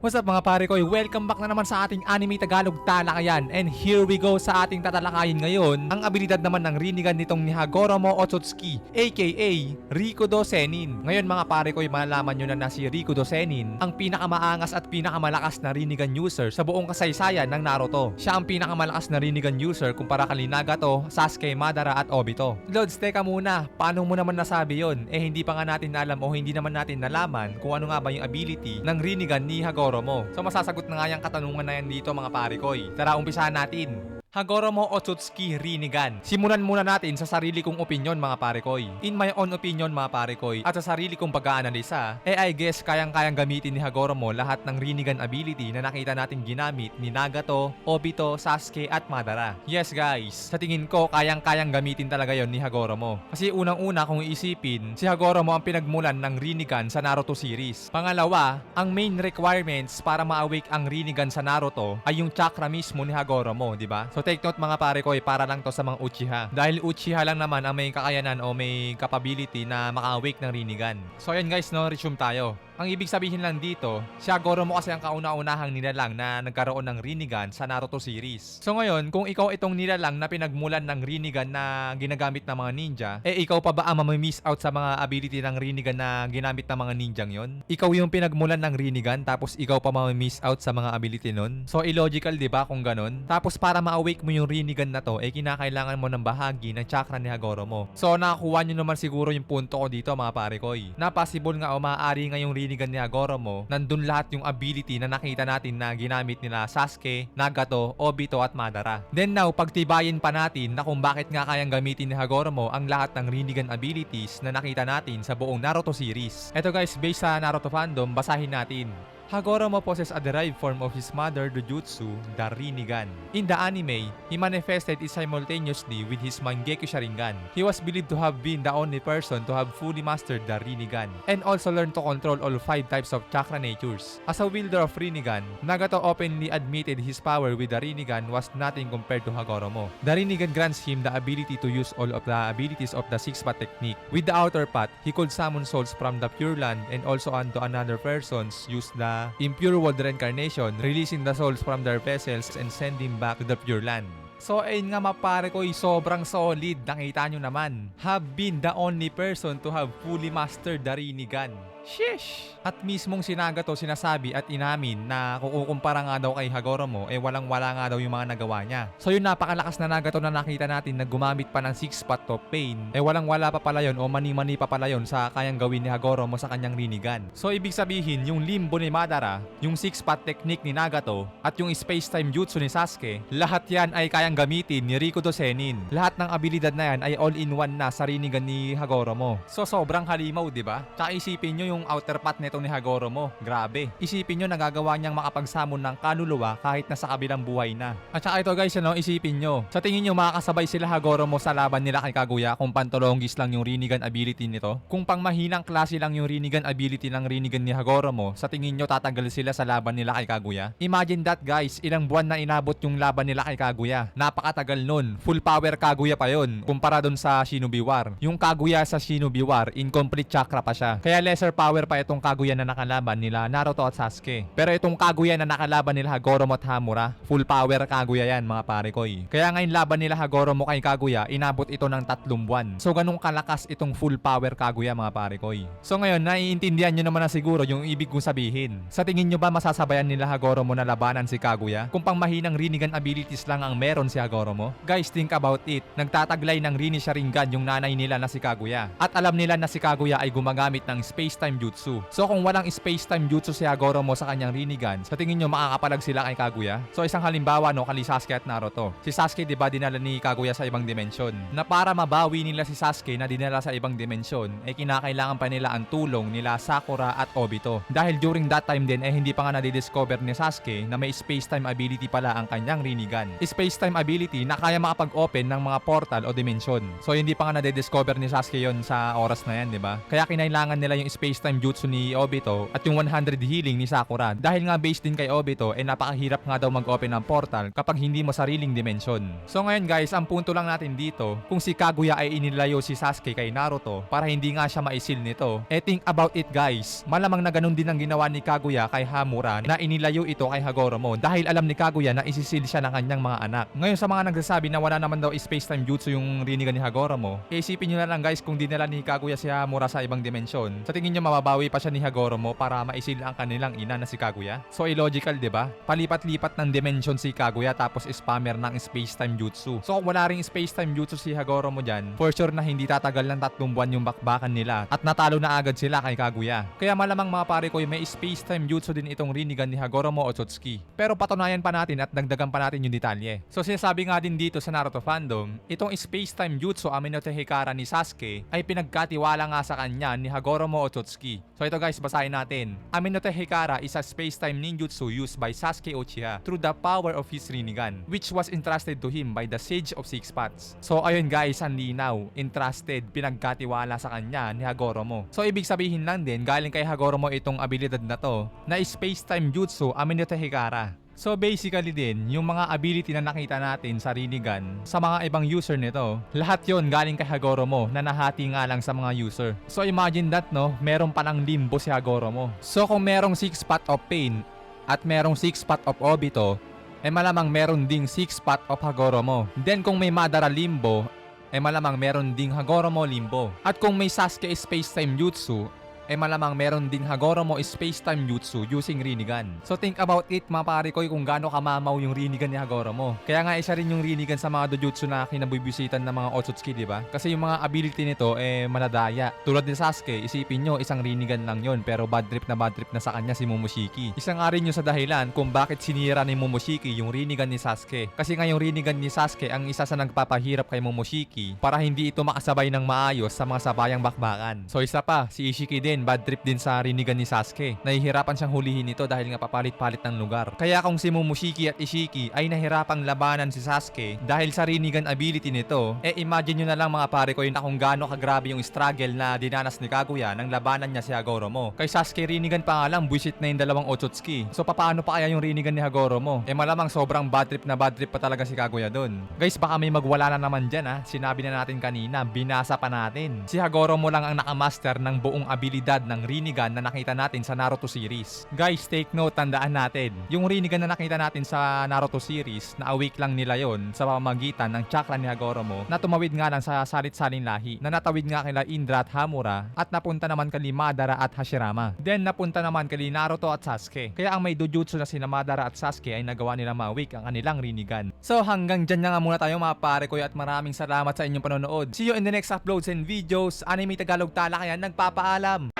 What's up mga pare ko? Welcome back na naman sa ating anime Tagalog talakayan. And here we go sa ating tatalakayin ngayon. Ang abilidad naman ng rinigan nitong ni Hagoromo Otsutsuki, aka Rico Dosenin. Ngayon mga pare ko, malalaman nyo na na si Rico Dosenin ang pinakamaangas at pinakamalakas na rinigan user sa buong kasaysayan ng Naruto. Siya ang pinakamalakas na rinigan user kumpara kay Nagato, Sasuke, Madara at Obito. Lods, teka muna, paano mo naman nasabi yon? Eh hindi pa nga natin alam o hindi naman natin nalaman kung ano nga ba yung ability ng rinigan ni Hagoromo. So masasagot na nga yung katanungan na yan dito mga pare ko. eh. Tara, umpisahan natin. Hagoromo Otsutsuki Rinnegan. Simulan muna natin sa sarili kong opinion mga pare koy. In my own opinion mga pare koy, at sa sarili kong pag-aanalisa, eh I guess kayang-kayang gamitin ni Hagoromo lahat ng Rinnegan ability na nakita natin ginamit ni Nagato, Obito, Sasuke at Madara. Yes guys, sa tingin ko kayang-kayang gamitin talaga yon ni Hagoromo. Kasi unang-una kung iisipin, si Hagoromo ang pinagmulan ng Rinnegan sa Naruto series. Pangalawa, ang main requirements para ma-awake ang Rinnegan sa Naruto ay yung chakra mismo ni Hagoromo, di ba? So take note mga pare ko, eh, para lang to sa mga Uchiha. Dahil Uchiha lang naman ang may kakayanan o may capability na maka-awake ng Rinnegan. So ayan guys, no, resume tayo. Ang ibig sabihin lang dito, si Hagoromo kasi ang kauna-unahang nilalang na nagkaroon ng Rinnegan sa Naruto series. So ngayon, kung ikaw itong nilalang na pinagmulan ng Rinnegan na ginagamit ng mga ninja, eh ikaw pa ba ang mamimiss out sa mga ability ng Rinnegan na ginamit ng mga ninjang yon? Ikaw yung pinagmulan ng Rinnegan tapos ikaw pa mamimiss out sa mga ability nun? So illogical 'di ba kung ganun? Tapos para ma-awake mo yung Rinnegan na to, eh kinakailangan mo ng bahagi ng chakra ni Hagoromo. So nakakuha nyo naman siguro yung punto ko dito mga pare ko. Na possible nga o maaari nga yung Rinnegan ni Hagoromo, nandun lahat yung ability na nakita natin na ginamit nila Sasuke, Nagato, Obito at Madara. Then now, pagtibayin pa natin na kung bakit nga kayang gamitin ni Hagoromo ang lahat ng Rinnegan abilities na nakita natin sa buong Naruto series. Eto guys, based sa Naruto fandom, basahin natin. Hagoromo possesses a derived form of his mother Dojutsu, the Rinnegan. In the anime, he manifested it simultaneously with his Mangekyo Sharingan. He was believed to have been the only person to have fully mastered the Rinnegan, and also learned to control all five types of chakra natures. As a wielder of Rinnegan, Nagato openly admitted his power with the Rinnegan was nothing compared to Hagoromo. The Rinnegan grants him the ability to use all of the abilities of the six-path technique. With the outer path, he could summon souls from the Pure Land and also unto another persons use the impure world reincarnation, releasing the souls from their vessels and sending back to the Pure Land. So ayun nga mapare ko, eh, sobrang solid. Nakita nyo naman. Have been the only person to have fully mastered the Rinnegan. Sheesh! At mismong sinaga to sinasabi at inamin na kukumpara nga daw kay Hagoromo eh walang wala nga daw yung mga nagawa niya. So yun napakalakas na nagato na nakita natin na gumamit pa ng six path of pain eh walang wala pa pala yun o mani-mani pa pala yun sa kayang gawin ni Hagoromo sa kanyang Rinnegan. So ibig sabihin yung limbo ni Madara, yung six path technique ni Nagato at yung space time jutsu ni Sasuke, lahat yan ay kayang gamitin ni Rico Dosenin. Lahat ng abilidad na yan ay all-in-one na sa Rinnegan ni Hagoromo. So sobrang halimaw, di ba? Tsaka isipin nyo yung outer path nito ni Hagoromo. Grabe. Isipin nyo nagagawa niyang makapagsamon ng kaluluwa kahit nasa kabilang buhay na. At saka ito guys, ano, isipin nyo. Sa tingin nyo makakasabay sila Hagoromo sa laban nila kay Kaguya kung pantolonggis lang yung Rinnegan ability nito? Kung pang mahinang klase lang yung Rinnegan ability ng Rinnegan ni Hagoromo, sa tingin nyo tatagal sila sa laban nila kay Kaguya? Imagine that guys, ilang buwan na inabot yung laban nila kay Kaguya. Napakatagal nun. Full power Kaguya pa yon kumpara dun sa Shinobi War. Yung Kaguya sa Shinobi War, incomplete chakra pa siya. Kaya lesser power pa itong Kaguya na nakalaban nila Naruto at Sasuke. Pero itong Kaguya na nakalaban nila Hagoromo at Hamura, full power Kaguya yan mga pare ko eh. Kaya ngayon laban nila Hagoromo kay Kaguya, inabot ito ng tatlong buwan. So ganun kalakas itong full power Kaguya mga pare ko eh. So ngayon, naiintindihan nyo naman na siguro yung ibig kong sabihin. Sa tingin nyo ba masasabayan nila Hagoromo na labanan si Kaguya? Kung pang mahinang Rinnegan abilities lang ang meron si Hagoromo? Guys, think about it. Nagtataglay ng Rini Sharingan yung nanay nila na si Kaguya. At alam nila na si Kaguya ay gumagamit ng space-time jutsu. So kung walang space-time jutsu si Hagoromo sa kanyang Rinnegan, sa tingin nyo makakapalag sila kay Kaguya? So isang halimbawa no, kali Sasuke at Naruto. Si Sasuke 'di ba dinala ni Kaguya sa ibang dimensyon. Na para mabawi nila si Sasuke na dinala sa ibang dimensyon, eh kinakailangan pa nila ang tulong nila Sakura at Obito. Dahil during that time din eh hindi pa nga nadidiscover ni Sasuke na may space-time ability pala ang kanyang Rinnegan. Space-time ability na kaya makapag-open ng mga portal o dimensyon. So hindi pa nga nadidiscover ni Sasuke yon sa oras na yan, 'di ba? Kaya kinailangan nila yung space time jutsu ni Obito at yung 100 healing ni Sakura. Dahil nga based din kay Obito, eh napakahirap nga daw mag-open ng portal kapag hindi mo sariling dimensyon. So ngayon guys, ang punto lang natin dito, kung si Kaguya ay inilayo si Sasuke kay Naruto para hindi nga siya maisil nito, eh think about it guys, malamang na ganun din ang ginawa ni Kaguya kay Hamura na inilayo ito kay Hagoromo dahil alam ni Kaguya na isisil siya ng kanyang mga anak. Ngayon sa mga nagsasabi na wala naman daw space-time jutsu yung Rinnegan ni Hagoromo, eh, isipin nyo na lang guys kung dinala ni Kaguya si Hamura sa ibang dimensyon. Sa tingin nyo mababawi pa siya ni Hagoromo para maisil ang kanilang ina na si Kaguya? So illogical 'di ba? Palipat-lipat ng dimensyon si Kaguya tapos spammer ng space-time jutsu. So kung wala ring space-time jutsu si Hagoromo dyan, for sure na hindi tatagal ng tatlong buwan yung bakbakan nila at natalo na agad sila kay Kaguya. Kaya malamang mga pare ko may space-time jutsu din itong Rinnegan ni Hagoromo Otsutsuki. Pero patunayan pa natin at dagdagan pa natin yung detalye. So sinasabi nga din dito sa Naruto fandom, itong space-time jutsu Aminote Hikara ni Sasuke ay pinagkatiwala nga sa kanya ni Hagoromo Otsutsuki. So ito guys, basahin natin. Aminote Hikara is a space-time ninjutsu used by Sasuke Uchiha through the power of his Rinnegan, which was entrusted to him by the Sage of Six Paths. So ayun guys, ang linaw, entrusted, pinagkatiwala sa kanya ni Hagoromo. So ibig sabihin lang din, galing kay Hagoromo itong abilidad na to, na space-time jutsu Aminote Hikara. So basically din, yung mga ability na nakita natin sa Rinnegan sa mga ibang user nito, lahat yon galing kay Hagoromo na nahati nga lang sa mga user. So imagine that no, meron palang limbo si Hagoromo. So kung merong 6 path of pain at merong 6 path of Obito, eh malamang meron ding 6 path of Hagoromo. Then kung may Madara Limbo, eh malamang meron ding Hagoromo Limbo. At kung may Sasuke Space Time Jutsu, eh malamang meron ding Hagoromo Space Time Jutsu using Rinnegan. So think about it mga pare ko kung gaano kamamaw yung Rinnegan ni Hagoromo. Kaya nga isa rin yung Rinnegan sa mga dojutsu na kinabibisitan ng mga Otsutsuki, di ba? Kasi yung mga ability nito eh manadaya. Tulad ni Sasuke, isipin nyo isang Rinnegan lang yon pero bad trip na bad trip na sa kanya si Momoshiki. Isa nga rin yung sa dahilan kung bakit sinira ni Momoshiki yung Rinnegan ni Sasuke. Kasi nga yung Rinnegan ni Sasuke ang isa sa nagpapahirap kay Momoshiki para hindi ito makasabay ng maayos sa mga sabayang bakbakan. So isa pa, si Ishiki din, bad trip din sa Rinnegan ni Sasuke. Nahihirapan siyang hulihin ito dahil nga papalit-palit ng lugar. Kaya kung si Momoshiki at Ishiki ay nahirapang labanan si Sasuke dahil sa Rinnegan ability nito, eh imagine nyo na lang mga pare ko yun na kung gaano kagrabe yung struggle na dinanas ni Kaguya nang labanan niya si Hagoromo. Kay Sasuke Rinnegan pa nga lang, buisit na yung dalawang Otsutsuki. So paano pa kaya yung Rinnegan ni Hagoromo? Eh malamang sobrang bad trip na bad trip pa talaga si Kaguya doon. Guys, baka may magwala na naman dyan ha. Sinabi na natin kanina, binasa pa natin. Si Hagoromo lang ang nakamaster ng buong abilidad ng Rinnegan na nakita natin sa Naruto series. Guys, take note, tandaan natin. Yung Rinnegan na nakita natin sa Naruto series, na awake lang nila yon sa pamamagitan ng chakra ni Hagoromo na tumawid nga lang sa salit-saling lahi na natawid nga kila Indra at Hamura at napunta naman kay Madara at Hashirama. Then napunta naman kay Naruto at Sasuke. Kaya ang may dojutsu na sina Madara at Sasuke ay nagawa nila ma-awake ang kanilang Rinnegan. So hanggang dyan na nga muna tayo mga pare ko at maraming salamat sa inyong panonood. See you in the next uploads and videos. Anime Tagalog Talakayan nagpapaalam.